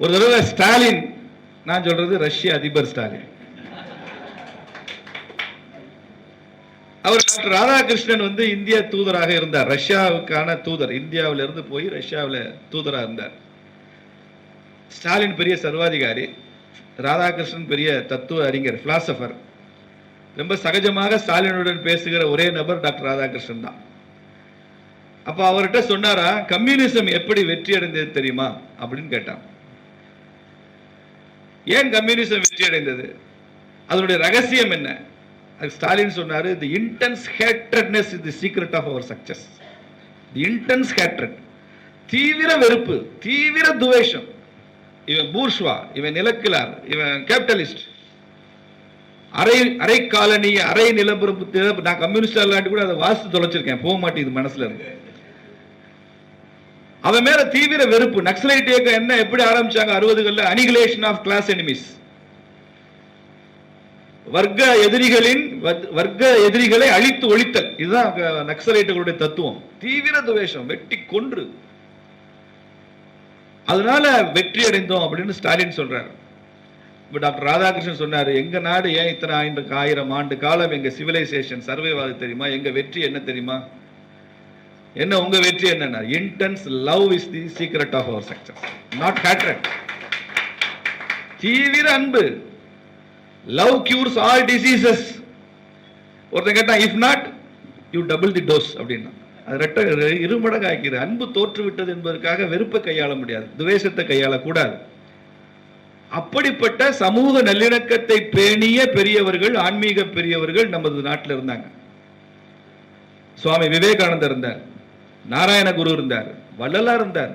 ஒரு தடவை ஸ்டாலின் நான் சொல்றது ரஷ்ய அதிபர் ஸ்டாலின். அவர் டாக்டர் ராதாகிருஷ்ணன் வந்து இந்திய தூதராக இருந்தார். ரஷ்யாவுக்கான தூதர். இந்தியாவில இருந்து போய் ரஷ்யாவில் தூதராக இருந்தார். ஸ்டாலின் பெரிய சர்வாதிகாரி ராதாகிருஷ்ணன் பெரிய தத்துவ அறிஞர் பிலாசபர் ரொம்ப சகஜமாக ஸ்டாலினுடன் பேசுகிற ஒரே நபர் டாக்டர் ராதாகிருஷ்ணன் தான். அப்போ அவர்கிட்ட சொன்னாரா கம்யூனிசம் எப்படி வெற்றி அடைந்தது தெரியுமா? அப்படின்னு கேட்டான். ஏன் கம்யூனிசம் வெற்றி அடைந்தது அதனுடைய ரகசியம் என்ன? ஸ்டாலின் சொன்னார் the intense hatredness is the secret of our success the intense hatred தீவிர வெறுப்பு தீவிர துவேஷம். இவன் பூர்ஷ்வா இவன் நிலக்கிலார் இவன் கேபிட்டலிஸ்ட். அரை அரை காலனி அரை நிலப்பரப்பு நான் கம்யூனிஸ்ட் இல்லாட்டி கூட அதை வாசித்து தொலைச்சிருக்கேன். போக மாட்டேங்குது மனசுல இருந்து. அவன் மேல தீவிர வெறுப்பு. நக்சலைட் இயக்கம் என்ன எப்படி ஆரம்பிச்சாங்க? அறுபதுகள்ல அனிகுலேஷன் ஆஃப் கிளாஸ் எனிமிஸ் வர்க்க எதிரிகளின் வர்க்க எதிரிகளை அழித்து ஒழித்தல். இதுதான் நக்சலைட்டுகளுடைய தத்துவம். தீவிர துவேஷம் வெட்டி கொன்று. அதனால வெற்றி அடைந்தோம் அப்படின்னு ஸ்டாலின் சொல்றாரு. இப்ப டாக்டர் ராதாகிருஷ்ணன் சொன்னாரு எங்க நாடு ஏன் இத்தனை ஆயிரம் ஆயிரம் ஆண்டு காலம் எங்க சிவிலைசேஷன் சர்வேவாத தெரியுமா? எங்க வெற்றி என்ன தெரியுமா? என்ன உங்க வெற்றி என்னன்னா intense love is the secret of our success not hatred தீவிர அன்பு. லவ் கியூர்ஸ் ஆல் டிசீசஸ் ஒருத்தன் கேட்டான் if not you double the dose அப்படின்னா. அது ரெட்ட இருமடங்கு ஆக்கிறது அன்பு தோற்று விட்டது என்பதற்காக வெறுப்பை கையாள முடியாது. துவேஷத்தை கையாளக்கூடாது. அப்படிப்பட்ட சமூக நல்லிணக்கத்தை பேணிய பெரியவர்கள் ஆன்மீக பெரியவர்கள் நமது நாட்டில் இருந்தாங்க. சுவாமி விவேகானந்தர் இருந்தார். நாராயண குரு இருந்தார் வள்ளலார் இருந்தார்.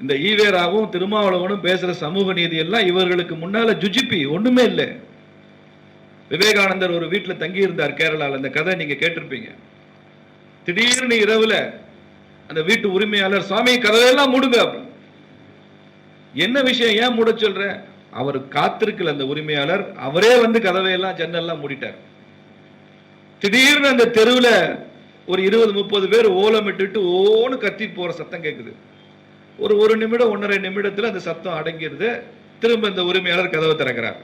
இந்த ஈவேராவும் திருமாவளவனும் பேசுற சமூக நீதி எல்லாம் இவர்களுக்கு முன்னால ஜுஜிப்பி ஒண்ணுமே இல்லை. விவேகானந்தர் ஒரு வீட்டுல தங்கி இருந்தார் கேரளால அந்த கதை நீங்க கேட்டிருப்பீங்க. திடீர்னு இரவுல அந்த வீட்டு உரிமையாளர் சுவாமி கதவையெல்லாம் மூடுங்க என்ன விஷயம் ஏன் மூட சொல்ற? அவர் காத்திருக்கல அந்த உரிமையாளர் அவரே வந்து கதவையெல்லாம் ஜன்னல்லாம் மூடிட்டார். திடீர்னு அந்த தெருவுல ஒரு இருபது முப்பது பேர் ஓலமிட்டுட்டு ஓன்னு கத்தி போகிற சத்தம் கேட்குது ஒரு ஒரு நிமிடம் ஒன்றரை நிமிடத்தில் அந்த சத்தம் அடங்கிடுது. திரும்ப இந்த உரிமையாளர் கதவை திறக்கிறார்.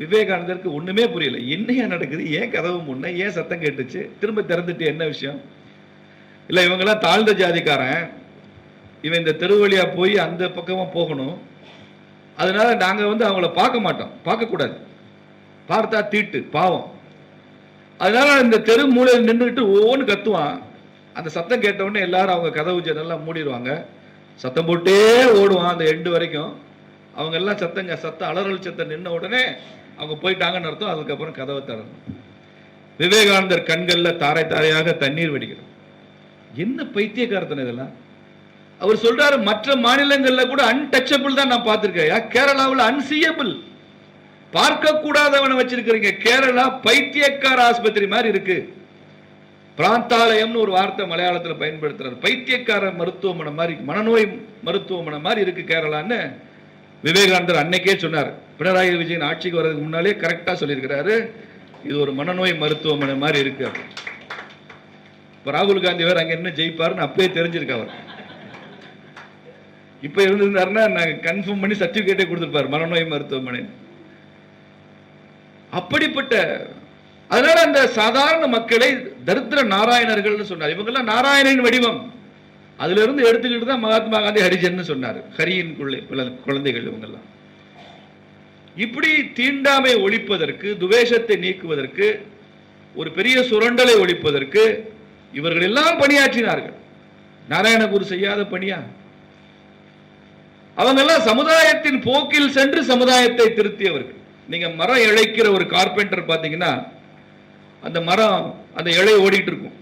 விவேகானந்தருக்கு ஒன்றுமே புரியல. என்னையா நடக்குது? ஏன் கதவு முன்ன? ஏன் சத்தம் கேட்டுச்சு? திரும்ப திறந்துட்டு என்ன விஷயம்? இல்லை இவங்கெல்லாம் தாழ்ந்த ஜாதிக்காரன். இவன் இந்த தெரு போய் அந்த பக்கமாக போகணும். அதனால நாங்கள் வந்து அவங்கள பார்க்க மாட்டோம். பார்க்கக்கூடாது. பார்த்தா தீட்டு பாவம். அதனால இந்த தெரு மூலையில் நின்றுட்டு ஒவ்வொன்று கத்துவான். அந்த சத்தம் கேட்ட உடனே எல்லாரும் அவங்க கதவு ஜன்னெல்லாம் மூடிடுவாங்க. சத்தம் போட்டே ஓடுவான் அந்த எண்டு வரைக்கும். அவங்க எல்லாம் சத்தங்க சத்தம் அலறல் சத்தம் நின்ன உடனே அவங்க போயிட்டாங்கன்னு அர்த்தம். அதுக்கப்புறம் கதவை தரணும் விவேகானந்தர் கண்களில் தாரை தாரையாக தண்ணீர் வெடிக்கிறது. என்ன பைத்தியக்காரத்தனை இதெல்லாம்? அவர் சொல்றாரு மற்ற மாநிலங்கள்ல கூட அன்டச்சபிள் தான் நான் பார்த்துருக்கேன். கேரளாவில் அன்சியபிள் பார்க்க கூடாதவனை வச்சிருக்கிறீங்க. கேரளா பைத்தியக்கார ஆஸ்பத்திரி மாதிரி இருக்கு. பிராந்தாலயம்னு ஒரு வார்த்தை மலையாளத்தில் பயன்படுத்துறாரு. பைத்தியக்கார மருத்துவமனை மாதிரி மனநோய் மருத்துவமனை மாதிரி இருக்கு கேரளான்னு விவேகானந்தர் அன்னைக்கே சொன்னார். பினராயி விஜயன் ஆட்சிக்கு வர்றதுக்கு முன்னாலே கரெக்டாக சொல்லியிருக்கிறாரு. இது ஒரு மனநோய் மருத்துவமனை மாதிரி இருக்கு இப்போ ராகுல் காந்தி வேற அங்கே என்ன ஜெயிப்பாருன்னு அப்பயே தெரிஞ்சிருக்கு அவர் இப்போ இருந்திருந்தாருன்னா நாங்கள் கன்ஃபார்ம் பண்ணி சர்டிஃபிகேட்டே கொடுத்துருப்பாரு மனநோய் மருத்துவமனை அப்படிப்பட்ட அதனால அந்த சாதாரண மக்களை தரித்திர நாராயணர்கள்னு சொன்னார். இவங்கெல்லாம் நாராயணன் வடிவம். அதுல இருந்து எடுத்துக்கிட்டு தான் மகாத்மா காந்தி ஹரிஜன் சொன்னார். ஹரியின் குழந்தைகள் இவங்கெல்லாம். இப்படி தீண்டாமை ஒழிப்பதற்கு துவேஷத்தை நீக்குவதற்கு ஒரு பெரிய சுரண்டலை ஒழிப்பதற்கு இவர்கள் எல்லாம் பணியாற்றினார்கள். நாராயணகுரு செய்யாத பணியா? அவங்கெல்லாம் சமுதாயத்தின் போக்கில் சென்று சமுதாயத்தை திருத்தியவர்கள். நீங்க மரம் இழைக்கிற ஒரு கார்பெண்டர் பார்த்தீங்கன்னா அந்த மரம் அந்த இலை ஓடிட்டு இருக்கும்.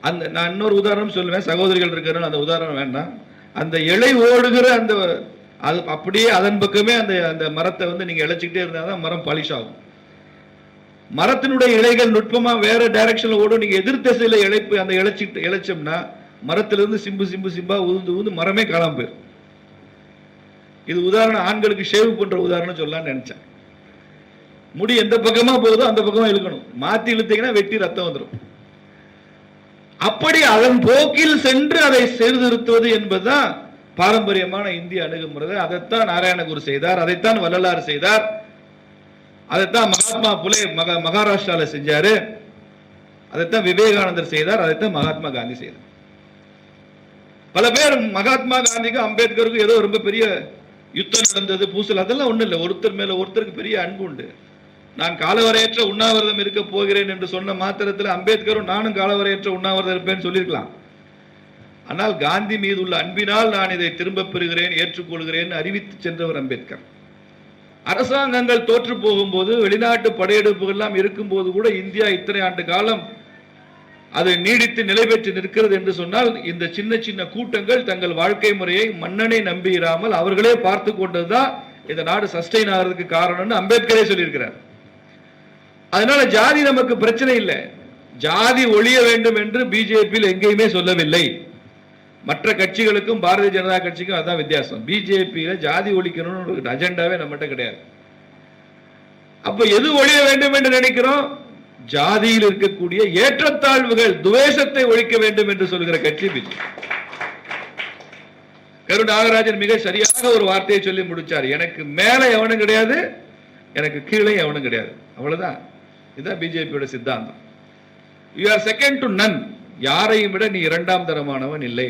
அந்த நான் இன்னொரு உதாரணம் சொல்லுவேன். சகோதரிகள் இருக்கிற அந்த உதாரணம் வேண்டாம். அந்த இலை ஓடுகிற அந்த அது அப்படியே அதன் பக்கமே அந்த அந்த மரத்தை வந்து நீங்க இழைச்சிக்கிட்டே இருந்தால் தான் மரம் பாலிஷ் ஆகும். மரத்தினுடைய இலைகள் நுட்பமா வேற டைரக்ஷன்ல ஓடும். நீங்க எதிர் இழைப்பு அந்த இழைச்சிட்டு இழைச்சோம்னா மரத்திலிருந்து சிம்பு சிம்பு சிம்பா உதுந்து உந்து மரமே காணாம போயிரும் இது உதாரணம் ஆண்களுக்கு ஷேவ் பண்ணுற உதாரணம் சொல்லலாம்னு நினைச்சேன். முடி எந்த பக்கமா போகுதோ அந்த பக்கமா இழுக்கணும். மாத்தி இழுத்தீங்கன்னா வெட்டி ரத்தம் வந்துடும் அப்படி அதன் போக்கில் சென்று அதை சீர்திருத்துவது என்பதுதான் பாரம்பரியமான இந்திய அணுகுமுறை. அதைத்தான் நாராயணகுரு செய்தார் அதைத்தான் வள்ளலார் செய்தார். அதைத்தான் மகாத்மா புலே மகா மகாராஷ்டிரால செஞ்சாரு. அதைத்தான் விவேகானந்தர் செய்தார் அதைத்தான் மகாத்மா காந்தி செய்தார். பல பேர் மகாத்மா காந்திக்கும் அம்பேத்கருக்கும் ஏதோ ரொம்ப பெரிய யுத்தம் நடந்தது பூசல் அதெல்லாம் ஒன்றும் இல்லை. ஒருத்தர் மேலே ஒருத்தருக்கு பெரிய அன்பு உண்டு. நான் காலவரையற்ற உண்ணாவிரதம் இருக்க போகிறேன் என்று சொன்ன மாத்திரத்தில் அம்பேத்கரும் நானும் காலவரையற்ற உண்ணாவிரதம் இருப்பேன்னு சொல்லியிருக்கலாம். ஆனால் காந்தி மீது உள்ள அன்பினால் நான் இதை திரும்பப் பெறுகிறேன் ஏற்றுக்கொள்கிறேன் அறிவித்து சென்றவர் அம்பேத்கர். அரசாங்கங்கள் தோற்று போகும்போது வெளிநாட்டு படையெடுப்புகள்லாம் இருக்கும்போது கூட இந்தியா இத்தனை ஆண்டு காலம் அது நீடித்து நிலை பெற்று நிற்கிறது என்று சொன்னால் இந்த சின்ன சின்ன கூட்டங்கள் தங்கள் வாழ்க்கை முறையை மன்னனை நம்பியிராமல் அவர்களே பார்த்து கொண்டதுதான் இந்த நாடு சஸ்டெயின் ஆகிறதுக்கு காரணம்னு அம்பேத்கரே சொல்லியிருக்கிறார். அதனால ஜாதி நமக்கு பிரச்சனை இல்லை. ஜாதி ஒழிய வேண்டும் என்று பிஜேபியில் எங்கேயுமே சொல்லவில்லை. மற்ற கட்சிகளுக்கும் பாரதிய ஜனதா கட்சிக்கும் அதான் வித்தியாசம். பிஜேபியில ஜாதி ஒழிக்கணும்னு ஒரு அஜெண்டாவே நம்மகிட்ட கிடையாது. அப்ப எது ஒழிய வேண்டும் என்று நினைக்கிறோம்? ஜாதியில் இருக்கக்கூடிய ஏற்றத்தாழ்வுகள் துவேஷத்தை ஒழிக்க வேண்டும் என்று சொல்கிற கட்சி பிஜேபி கரு நாகராஜன் மிக சரியாக ஒரு வார்த்தையை சொல்லி முடிச்சார். எனக்கு மேல எவனும் கிடையாது எனக்கு கீழே எவனும் கிடையாது. அவ்வளவுதான். இதுதான் பிஜேபியோட சித்தாந்தம். You are second to none யாரையும் விட நீ இரண்டாம் தரமானவன் இல்லை.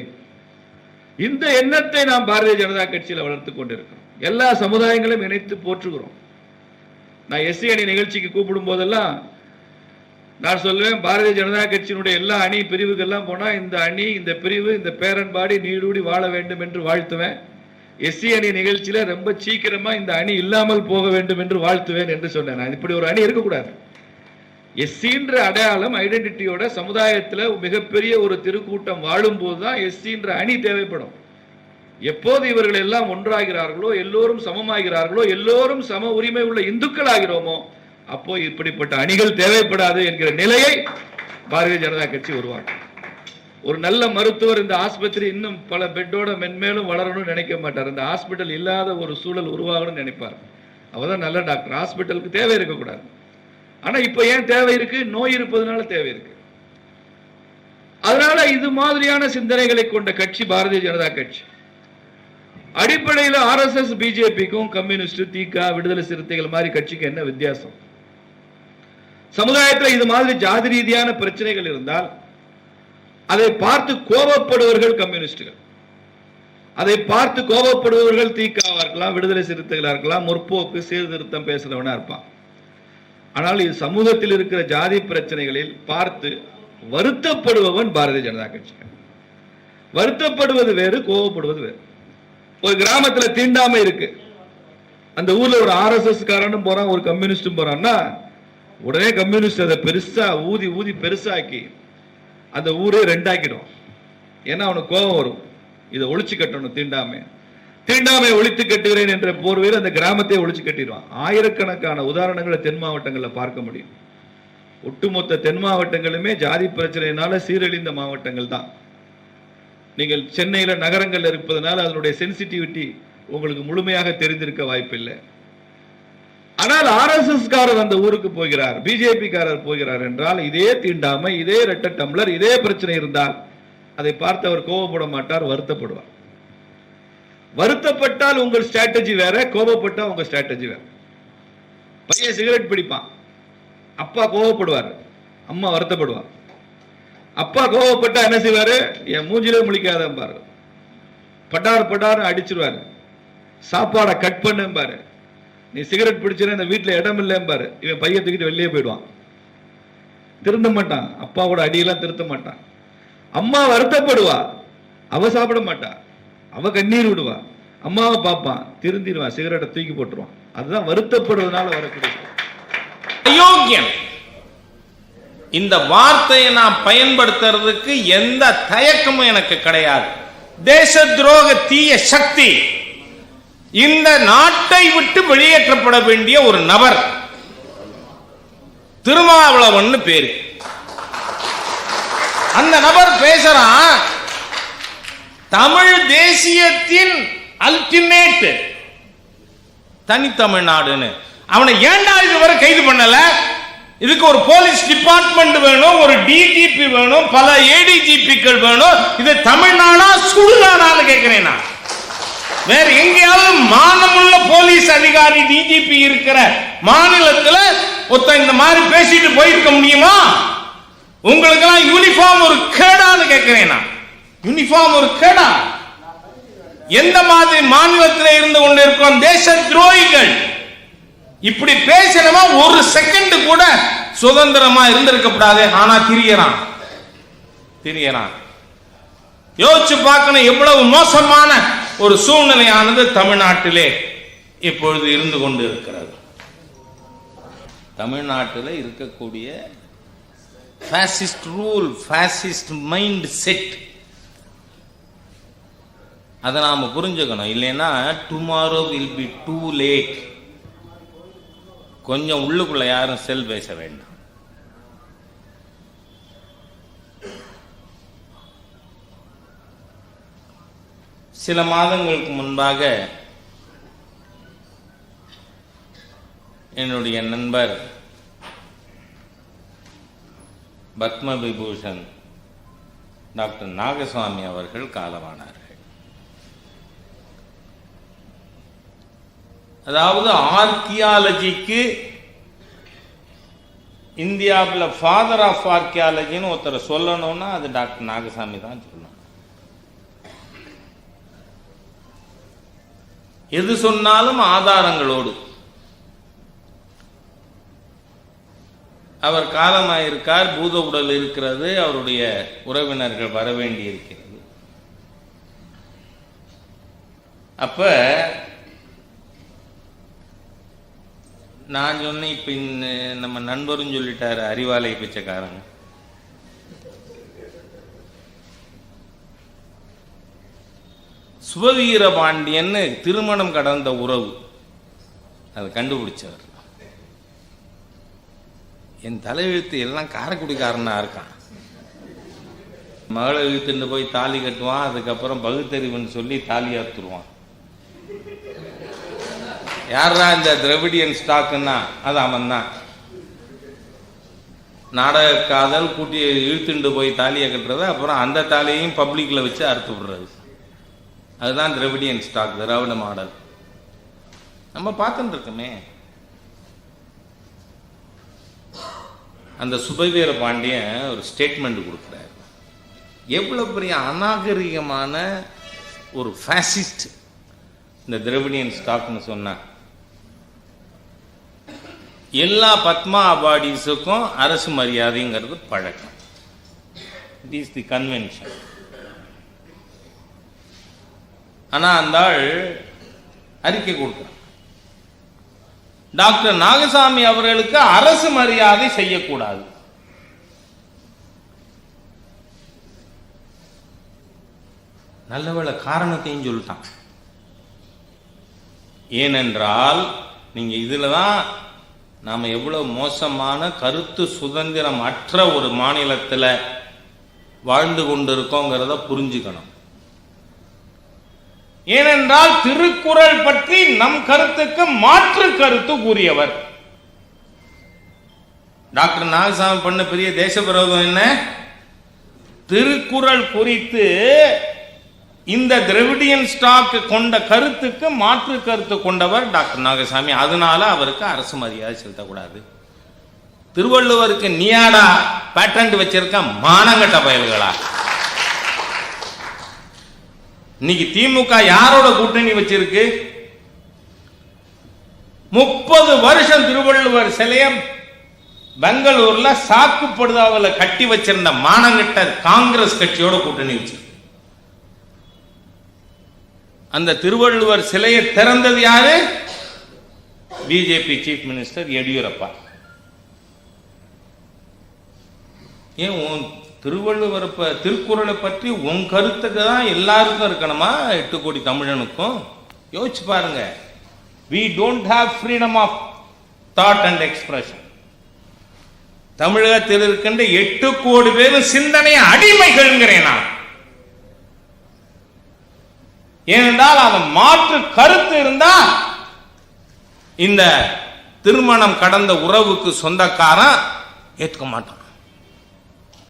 இந்த எண்ணத்தை நாம் பாரதிய ஜனதா கட்சியில் வளர்த்து கொண்டிருக்கிறோம். எல்லா சமுதாயங்களும் இணைத்து போற்றுகிறோம். நான் எஸ்சி அணி நிகழ்ச்சிக்கு கூப்பிடும் போதெல்லாம் நான் சொல்லுவேன் பாரதிய ஜனதா கட்சியினுடைய எல்லா அணி பிரிவுகள்லாம் போனால் இந்த அணி இந்த பிரிவு இந்த பேரன்பாடி நீடூடி வாழ வேண்டும் என்று வாழ்த்துவேன். எஸ்சி அணி நிகழ்ச்சியில் ரொம்ப சீக்கிரமாக இந்த அணி இல்லாமல் போக வேண்டும் என்று வாழ்த்துவேன் என்று சொன்னேன். நான் இப்படி ஒரு அணி இருக்கக்கூடாது. எஸ்சின்ற அடையாளம் ஐடென்டிட்டியோட சமுதாயத்தில் மிகப்பெரிய ஒரு திருக்கூட்டம் வாழும்போது தான் எஸ்சின்ற அணி தேவைப்படும். எப்போது இவர்கள் எல்லாம் ஒன்றாகிறார்களோ எல்லோரும் சமமாகிறார்களோ எல்லோரும் சம உரிமை உள்ள இந்துக்கள் ஆகிறோமோ அப்போ இப்படிப்பட்ட அணிகள் தேவைப்படாது என்கிற நிலையை பாரதிய ஜனதா கட்சி உருவாக்கும் ஒரு நல்ல மருத்துவர் இந்த ஆஸ்பத்திரி இன்னும் பல பெட்டோட மென்மேலும் வளரணும்னு நினைக்க மாட்டார். இந்த ஹாஸ்பிட்டல் இல்லாத ஒரு சூழல் உருவாகணும்னு நினைப்பார். அவதான் நல்ல டாக்டர். ஹாஸ்பிட்டலுக்கு தேவை இருக்கக்கூடாது. ஆனால் இப்போ ஏன் தேவை இருக்கு? நோய் இருப்பதனால தேவை இருக்கு. அதனால இது மாதிரியான சிந்தனைகளை கொண்ட கட்சி பாரதிய ஜனதா கட்சி. அடிப்படையில் ஆர்எஸ்எஸ் பிஜேபிக்கும் கம்யூனிஸ்ட் திக விடுதலை சிறுத்தைகள் மாதிரி கட்சிக்கு என்ன வித்தியாசம்? சமுதாயத்தில் இது மாதிரி ஜாதி ரீதியான பிரச்சனைகள் இருந்தால் அதை பார்த்து கோபப்படுவர்கள் கம்யூனிஸ்டுகள். அதை பார்த்து கோபப்படுபவர்கள் தீக்காவா இருக்கலாம் விடுதலை சிறுத்தைகளா இருக்கலாம் முற்போக்கு சீர்திருத்தம் பேசுறவனா இருப்பான். ஆனால் இது சமூகத்தில் இருக்கிற ஜாதி பிரச்சனைகளில் பார்த்து வருத்தப்படுபவன் பாரதிய ஜனதா கட்சி வருத்தப்படுவது வேறு கோபப்படுவது வேறு. ஒரு கிராமத்துல தீண்டாமை இருக்கு. அந்த ஊர்ல ஒரு ஆர்எஸ்எஸ் காரனும் போறான் ஒரு கம்யூனிஸ்டும் போறான்னா உடனே கம்யூனிஸ்ட் அதை பெருசா ஊதி ஊதி பெருசாக்கி அந்த ஊரே ரெண்டாக்கிடும். ஏன்னா அவனுக்கு கோபம் வரும். இதை ஒழிச்சு கட்டணும் தீண்டாமை. தீண்டாமை ஒழித்து கட்டுகிறேன் என்ற போர்வையில் அந்த கிராமத்தை ஒழிச்சு கட்டிடுவான். ஆயிரக்கணக்கான உதாரணங்களை தென் மாவட்டங்களில் பார்க்க முடியும். ஒட்டுமொத்த தென் மாவட்டங்களுமே ஜாதி பிரச்சனையினால சீரழிந்த மாவட்டங்கள் தான். நீங்கள் சென்னையில் நகரங்கள் இருப்பதனால அதனுடைய சென்சிட்டிவிட்டி உங்களுக்கு முழுமையாக தெரிந்திருக்க வாய்ப்பில்லை. ஆனால் ஆர்எஸ்எஸ் காரர் அந்த ஊருக்கு போகிறார் பிஜேபி காரர் போகிறார் என்றால் இதே தீண்டாமை இதே ரெட்ட டம்ளர் இதே பிரச்சனை இருந்தால் அதை பார்த்து அவர் கோபப்பட மாட்டார் வருத்தப்படுவார். வருத்தப்பட்டால் உங்கள் ஸ்ட்ராட்டஜி வேற கோபப்பட்டா உங்க ஸ்ட்ராட்டஜி வேற. பையன் சிகரெட் பிடிப்பான் அப்பா கோபப்படுவார் அம்மா வருத்தப்படுவார் அப்பா கோவப்பட்டா என்ன செய்வாரு? என் மூஞ்சிலே முழிக்காத பட்டார் பட்டார் அடிச்சிருவாரு. சாப்பாடை கட் பண்ணும்பாரு. நீ சிகரெட் பிடிச்சினா இந்த வீட்டுல இடம் இல்லைம்பாரு இவன் பையன் தூக்கிட்டு வெளியே போயிடுவான். திருந்த மாட்டான். அப்பாவோட அடியெல்லாம் திருத்த மாட்டான். அம்மா வருத்தப்படுவா. அவ சாப்பிட மாட்டா. அவ கண்ணீர் விடுவா. அம்மாவை பார்ப்பான். திருந்திடுவான். சிகரெட்டை தூக்கி போட்டுருவான். அதுதான் வருத்தப்படுவதனால வரக்கூடிய அயோக்கியம். இந்த வார்த்தையை நான் பயன்படுத்துறதுக்கு எந்த தயக்கமும் எனக்கு கிடையாது. தேச துரோக தீய சக்தி. இந்த நாட்டை விட்டு வெளியேற்றப்பட வேண்டிய ஒரு நபர். திருமாவளவன் பேரு. அந்த நபர் பேசுறான் தமிழ் தேசியத்தின் அல்டிமேட் தனித்தமிழ்நாடுன்னு. அவனை ஏன்டா இதுவரை கைது பண்ணல? இதுக்கு ஒரு போலீஸ் டிபார்ட்மெண்ட் வேணும் ஒரு டிஜிபி வேணும் பல ஏடிஜிபிக்கள் வேணும். இது தமிழ்நாடா சுடுகாடான்னு கேட்கிறேன் நான். வேற எங்கேயாவது மானமுள்ள போலீஸ் அதிகாரி டிஜிபி இருக்கிற மாநிலத்தில் ஒருத்தன் இந்த மாதிரி பேசிட்டு போயிருக்க முடியுமா? உங்களுக்கெல்லாம் யூனிஃபார்ம் ஒரு கேடான்னு கேட்கிறேன் நான். யூனிஃபார்ம் ஒரு கேடா? எந்த மாதிரி மாநிலத்தில் இருந்து கொண்டு இருக்கிறோம் தேச துரோகிகள். இப்படி பேசணுமா ஒரு செகண்ட் கூட சுதந்திரமா இருந்திருக்க கூடாது ஆனா திரியறான். திரியறான். யோசிச்சு பார்க்கணும் எவ்வளவு மோசமான ஒரு சூழ்நிலையானது தமிழ்நாட்டிலே இப்பொழுது இருந்து கொண்டு இருக்கிறது தமிழ்நாட்டில் இருக்கக்கூடிய fascist rule fascist mind set அதை நாம் புரிஞ்சுக்கணும். இல்லைன்னா tomorrow will be too late கொஞ்சம் உள்ளுக்குள்ள யாரும் செல் பேச வேண்டாம். சில மாதங்களுக்கு முன்பாக என்னுடைய நண்பர் பத்ம விபூஷன் டாக்டர் நாகசுவாமி அவர்கள் காலமானார்கள். அதாவது ஆர்கியாலஜிக்கு இந்தியாவில் ஃபாதர் ஆஃப் ஆர்கியாலஜின்னு ஒருத்தரை சொல்லணும்னா அது டாக்டர் நாகசாமி தான் சொல்லணும். எது சொன்னாலும் ஆதாரங்களோடு. அவர் காலமாயிருக்கார் பூத உடல் இருக்கிறது அவருடைய உறவினர்கள் வர வேண்டி இருக்கிறது அப்ப நான் சொன்னேன் இப்ப நம்ம நண்பரும் சொல்லிட்டாரு அறிவாலய பிச்சைக்காரங்க. சுபவீர பாண்டியன்னு திருமணம் கடந்த உறவு. அதை கண்டுபிடிச்சவர். என் தலையெழுத்து எல்லாம் காரக்குடிக்காரனா இருக்கான். மகளை இழுத்துட்டு போய் தாலி கட்டுவான் அதுக்கப்புறம் பகுத்தறிவுன்னு சொல்லி தாலி அறுத்துருவான். யாரா இந்த திரவிடியன் ஸ்டாக்குன்னா? அது அவன் தான் நாடக காதல் கூட்டி இழுத்துண்டு போய் தாலியை கட்டுறது அப்புறம் அந்த தாலியையும் பப்ளிக்ல வச்சு அறுத்து விடுறது. அதுதான் திரவிடியன் ஸ்டாக் திராவிட மாடல். நம்ம பார்த்துட்டு இருக்கோமே அந்த சுபவீர பாண்டியன் ஒரு ஸ்டேட்மெண்ட் கொடுக்குறாரு. எவ்வளோ பெரிய அநாகரிகமான ஒரு ஃபேசிஸ்ட் இந்த திரவிடியன் ஸ்டாக்னு சொன்னார் எல்லா பத்மா அவார்டிஸுக்கும் அரசு மரியாதைங்கிறது பழக்கம். இட் இஸ் தி கன்வென்ஷன் ஆனா அந்த ஆள் அறிக்கை கொடுக்கிறான். டாக்டர் நாகசாமி அவர்களுக்கு அரசு மரியாதை செய்யக்கூடாது. நல்லவேளை காரணத்தையும் சொல்லிட்டான். ஏனென்றால் நீங்க இதுலதான் நாம எவ்வளவு மோசமான கருத்து சுதந்திரம் அற்ற ஒரு மாநிலத்தில் வாழ்ந்து கொண்டிருக்கோங்கிறத புரிஞ்சுக்கணும். ஏனென்றால் திருக்குறள் பற்றி நம் கருத்துக்கு மாற்று கருத்து கூறியவர். டாக்டர் நாகசாமி பண்ண பெரிய தேச விரோதம் என்ன? திருக்குறள் குறித்து இந்த திரவிடியன் ஸ்டாக் கொண்ட கருத்துக்கு மாற்று கருத்து கொண்டவர் டாக்டர் நாகசாமி. அதனால அவருக்கு அரசு மரியாதை செலுத்தக்கூடாது. திருவள்ளுவருக்கு நியாடா பேட்டன்ட் வச்சிருக்க மானங்கட்ட பயல்களா? இன்னைக்கு திமுக யாரோட கூட்டணி வச்சிருக்கு? முப்பது வருஷம் திருவள்ளுவர் சிலைய பெங்களூர்ல சாக்குப்படுதாவில் கட்டி வச்சிருந்த மானங்கட்ட காங்கிரஸ் கட்சியோட கூட்டணி வச்சிருக்கு. அந்த திருவள்ளுவர் சிலையை திறந்தது யாரு? BJP chief minister Yediyurappa. ஏன் திருவள்ளுவர் ப- திருக்குறளை பற்றி உன் கருத்துக்கு தான் எல்லாருக்கும் இருக்கணுமா? எட்டு கோடி தமிழனுக்கும். யோசிச்சு பாருங்க. We don't have freedom of thought and expression தமிழகத்தில் இருக்கின்ற எட்டு கோடி பேரும் சிந்தனை அடிமைகள்ங்கிறேன் நான். ஏனென்றால் அதன் மாற்று கருத்து இருந்தா இந்த திருமணம் கடந்த உறவுக்கு சொந்தக்காரன் ஏற்றுக்க மாட்டான்.